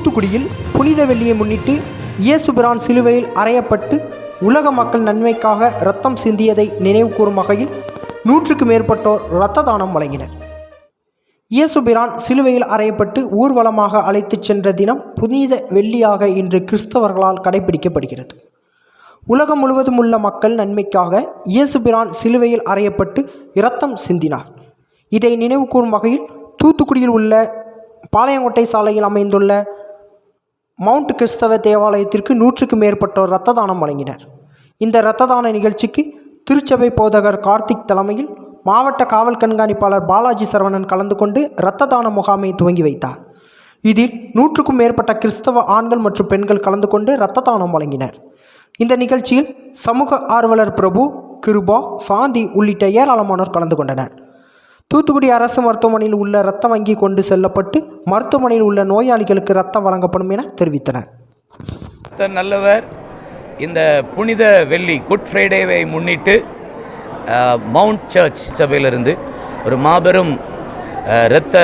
தூத்துக்குடியில் புனித வெள்ளியை முன்னிட்டு இயேசுபிரான் சிலுவையில் அறையப்பட்டு உலக மக்கள் நன்மைக்காக இரத்தம் சிந்தியதை நினைவுகூரும் வகையில் நூற்றுக்கு மேற்பட்டோர் இரத்த தானம் வழங்கினர். இயேசுபிரான் சிலுவையில் அறையப்பட்டு ஊர்வலமாக அழைத்துச் சென்ற தினம் புனித வெள்ளியாக இன்று கிறிஸ்தவர்களால் கடைபிடிக்கப்படுகிறது. உலகம் முழுவதும் உள்ள மக்கள் நன்மைக்காக இயேசுபிரான் சிலுவையில் அறையப்பட்டு இரத்தம் சிந்தினார். இதை நினைவுகூரும் வகையில் தூத்துக்குடியில் உள்ள பாளையங்கோட்டை சாலையில் அமைந்துள்ள மவுண்ட் கிறிஸ்தவ தேவாலயத்திற்கு நூற்றுக்கு மேற்பட்டோர் இரத்த தானம் வழங்கினர். இந்த இரத்த தான நிகழ்ச்சிக்கு திருச்சபை போதகர் கார்த்திக் தலைமையில் மாவட்ட காவல் கண்காணிப்பாளர் பாலாஜி சரவணன் கலந்து கொண்டு இரத்த தான முகாமை துவங்கி வைத்தார். இதில் நூற்றுக்கும் மேற்பட்ட கிறிஸ்தவ ஆண்கள் மற்றும் பெண்கள் கலந்து கொண்டு இரத்த தானம் வழங்கினர். இந்த நிகழ்ச்சியில் சமூக ஆர்வலர் பிரபு கிருபா சாந்தி உள்ளிட்ட ஏராளமானோர் கலந்து கொண்டனர். தூத்துக்குடி அரசு மருத்துவமனையில் உள்ள இரத்த வங்கி கொண்டு செல்லப்பட்டு மருத்துவமனையில் உள்ள நோயாளிகளுக்கு இரத்தம் வழங்கப்படும் என தெரிவித்தனர். நல்லவர். இந்த புனித வெள்ளி குட் ஃப்ரைடேவை முன்னிட்டு மவுண்ட் சர்ச் சபையிலிருந்து ஒரு மாபெரும் இரத்த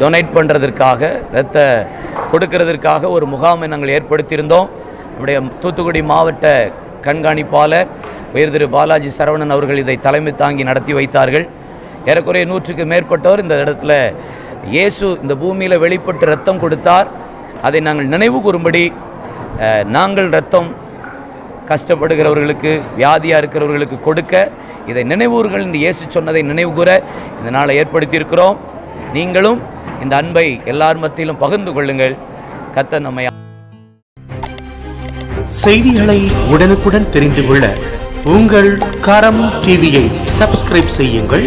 டொனேட் பண்ணுறதற்காக இரத்த கொடுக்கறதற்காக ஒரு முகாமை நாங்கள் ஏற்படுத்தியிருந்தோம். நம்முடைய தூத்துக்குடி மாவட்ட கண்காணிப்பாளர் உயர் திரு பாலாஜி சரவணன் அவர்கள் இதை தலைமை தாங்கி நடத்தி வைத்தார்கள். ஏறக்குறைய நூற்றுக்கு மேற்பட்டோர் இந்த இடத்துல இயேசு இந்த பூமியில் வெளிப்பட்டு ரத்தம் கொடுத்தார். அதை நாங்கள் நினைவு கூறும்படி நாங்கள் ரத்தம் கஷ்டப்படுகிறவர்களுக்கு வியாதியாக இருக்கிறவர்களுக்கு கொடுக்க இதை நினைவூர்கள் என்று இயேசு சொன்னதை நினைவு கூற இந்த நாளை ஏற்படுத்தியிருக்கிறோம். நீங்களும் இந்த அன்பை எல்லார் மத்தியிலும் பகிர்ந்து கொள்ளுங்கள். கத்த நம்மை செய்திகளை உடனுக்குடன் தெரிந்து கொள்ள உங்கள் கரம் டிவியை சப்ஸ்கிரைப் செய்யுங்கள்.